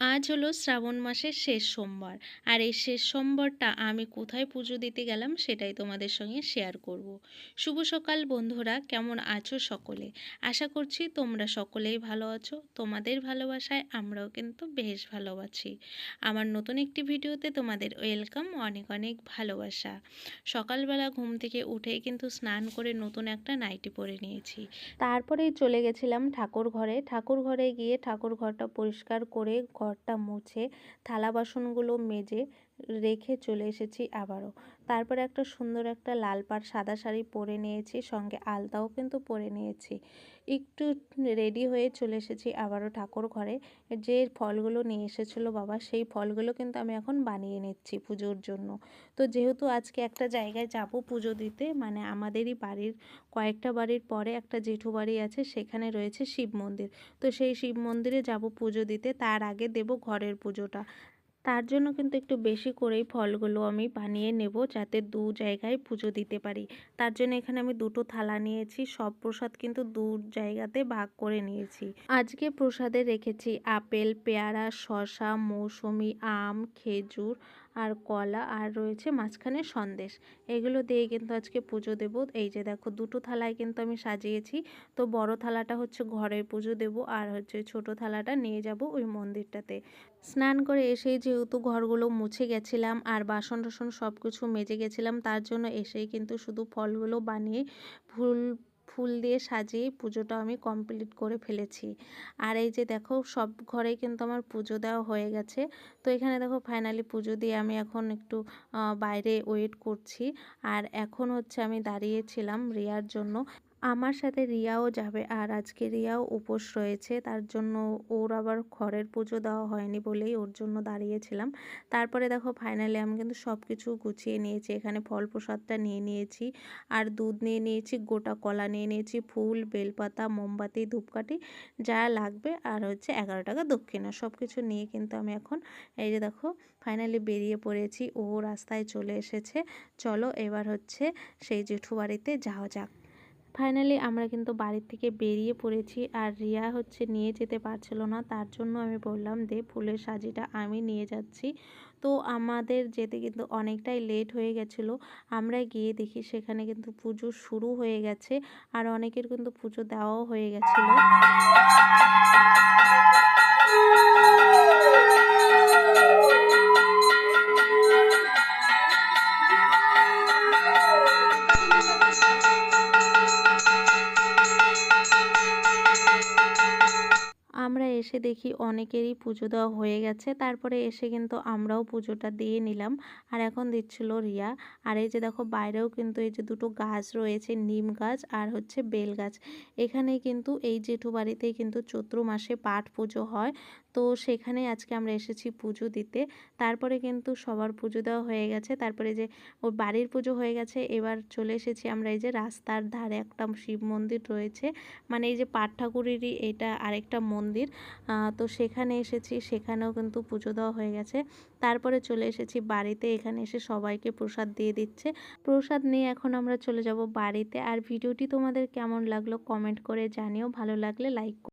আজ হলো শ্রাবণ মাসের শেষ সোমবার। আর এই শেষ সোমবারটা আমি কোথায় পুজো দিতে গেলাম সেটাই তোমাদের সঙ্গে শেয়ার করব। শুভ সকাল বন্ধুরা, কেমন আছো সকলে? আশা করছি তোমরা সকলেই ভালো আছো। তোমাদের ভালোবাসায় আমরাও কিন্তু বেশ ভালো আছি। আমার নতুন একটি ভিডিওতে তোমাদের ওয়েলকাম অনেক অনেক ভালোবাসা। সকালবেলা ঘুম থেকে উঠেই কিন্তু স্নান করে নতুন একটা নাইটি পরে নিয়েছি। তারপরেই চলে গেছিলাম ঠাকুর ঘরে। ঠাকুর ঘরে গিয়ে ঠাকুর ঘরটা পরিষ্কার করে ঘরটা মুছে থালা বাসনগুলো মেজে রেখে চলে এসেছি আবারও। তারপরে একটা সুন্দর একটা লাল পাড় সাদা শাড়ি পরে নিয়েছি, সঙ্গে আলতাও কিন্তু পরে নিয়েছি। একটু রেডি হয়ে চলে এসেছি আবারও ঠাকুর ঘরে। যে ফলগুলো নিয়ে এসেছিল বাবা, সেই ফলগুলো কিন্তু আমি এখন বানিয়ে নিচ্ছি পুজোর জন্য। তো যেহেতু আজকে একটা জায়গায় যাব পুজো দিতে মানে আমাদেরই বাড়ির, কয়েকটা বাড়ির পরে একটা জেঠু বাড়ি আছে, সেখানে রয়েছে শিব মন্দির। তো সেই শিব মন্দিরে যাব পুজো দিতে, তার আগে দেব ঘরের পুজোটা। তার জন্য কিন্তু একটু বেশি করেই ফলগুলো আমি বানিয়ে নেব যাতে দু জায়গায় পুজো দিতে পারি। তার জন্য এখানে আমি দুটো থালা নিয়েছি, সব প্রসাদ কিন্তু দু জায়গাতে ভাগ করে নিয়েছি। আজকে প্রসাদে রেখেছি আপেল, পেয়ারা, শসা, মৌসুমি, আম, খেজুর আর কলা আর রয়েছে মাঝখানে সন্দেশ। এগুলো দিয়ে কিন্তু আজকে পুজো দেব। এই যে দেখো দুটো থালায় কিন্তু আমি সাজিয়েছি। তো বড় থালাটা হচ্ছে ঘরের পুজো দেব আর হচ্ছে ছোট থালাটা নিয়ে যাব ওই মন্দিরটাতে। স্নান করে এসেই যেহেতু ঘরগুলো মুছে গেছিলাম আর বাসন টাসন সব কিছু মেজে গেছিলাম, তার জন্য এসেই কিন্তু শুধু ফলগুলো বানিয়ে ফুল ফুল দিয়ে সাজিয়ে পুজোটা আমি কমপ্লিট করে ফেলেছি। আর এই যে দেখো, সব ঘরে কিন্তু আমার পুজো দেওয়া হয়ে গেছে। তো এখানে দেখো ফাইনালি পুজো দিয়ে আমি এখন একটু বাইরে ওয়েট করছি। আর এখন হচ্ছে আমি দাঁড়িয়েছিলাম রিয়ার জন্য। আমার সাথে রিয়াও যাবে আর আজকে রিয়াও উপোস রয়েছে, তার জন্য ওর আবার ঘরের পুজো দেওয়া হয়নি বলেই ওর জন্য দাঁড়িয়েছিলাম। তারপরে দেখো ফাইনালি আমি কিন্তু সব কিছু গুছিয়ে নিয়েছি, এখানে ফল প্রসাদটা নিয়ে নিয়েছি, আর দুধ নিয়ে নিয়েছি, গোটা কলা নিয়ে নিয়েছি, ফুল, বেলপাতা, মোমবাতি, ধূপকাঠি, যা লাগবে, আর হচ্ছে এগারো টাকা দক্ষিণা। সব কিছু নিয়ে কিন্তু আমি এখন এই যে দেখো ফাইনালি বেরিয়ে পড়েছি, ও রাস্তায় চলে এসেছে। চলো এবার হচ্ছে সেই জেঠু বাড়িতে যাওয়া যাক। ফাইনালি আমরা কিন্তু বাড়ির থেকে বেরিয়ে পড়েছি আর রিয়া হচ্ছে নিয়ে যেতে পারছিল না। তার জন্য আমি বললাম, দে, ফুলের সাজিটা আমি নিয়ে যাচ্ছি। তো আমাদের যেতে কিন্তু অনেকটাই লেট হয়ে গেছিল। আমরা গিয়ে দেখি সেখানে কিন্তু পুজো শুরু হয়ে গেছে আর অনেকের কিন্তু পুজো দেওয়াও হয়ে গেছিল। এসে দেখি অনেকেরই পুজো দেওয়া হয়ে গেছে। তারপরে এসে কিন্তু আমরাও পুজোটা দিয়ে নিলাম। আর এখন দিচ্ছিল রিয়া। আর এই যে দেখো, বাইরেও কিন্তু এই যে দুটো গাছ রয়েছে, নিম গাছ আর হচ্ছে বেল গাছ। এখানেই কিন্তু এই জেঠু বাড়িতেই কিন্তু চৈত্র মাসে পাঠ পুজো হয়। তো সেখানে আজকে আমরা এসেছি পুজো দিতে। তারপরে কিন্তু সবার পুজো দেওয়া হয়ে গেছে। তারপরে যে ওর বাড়ির পুজো হয়ে গেছে, এবার চলে এসেছি আমরা এই যে রাস্তার ধারে একটা শিব মন্দির রয়েছে। মানে এই যে পাঠ ঠাকুরেরই এটা আরেকটা মন্দির। তো সেখানে এসেছি, সেখানেও কিন্তু পুজো দেওয়া হয়ে গেছে। তারপরে চলে এসেছি বাড়িতে, এখানে এসে সবাইকে প্রসাদ দিয়ে দিচ্ছে। প্রসাদ নিয়ে এখন আমরা চলে যাব বাড়িতে। আর ভিডিওটি তোমাদের কেমন লাগল কমেন্ট করে জানিও। ভালো লাগলে লাইক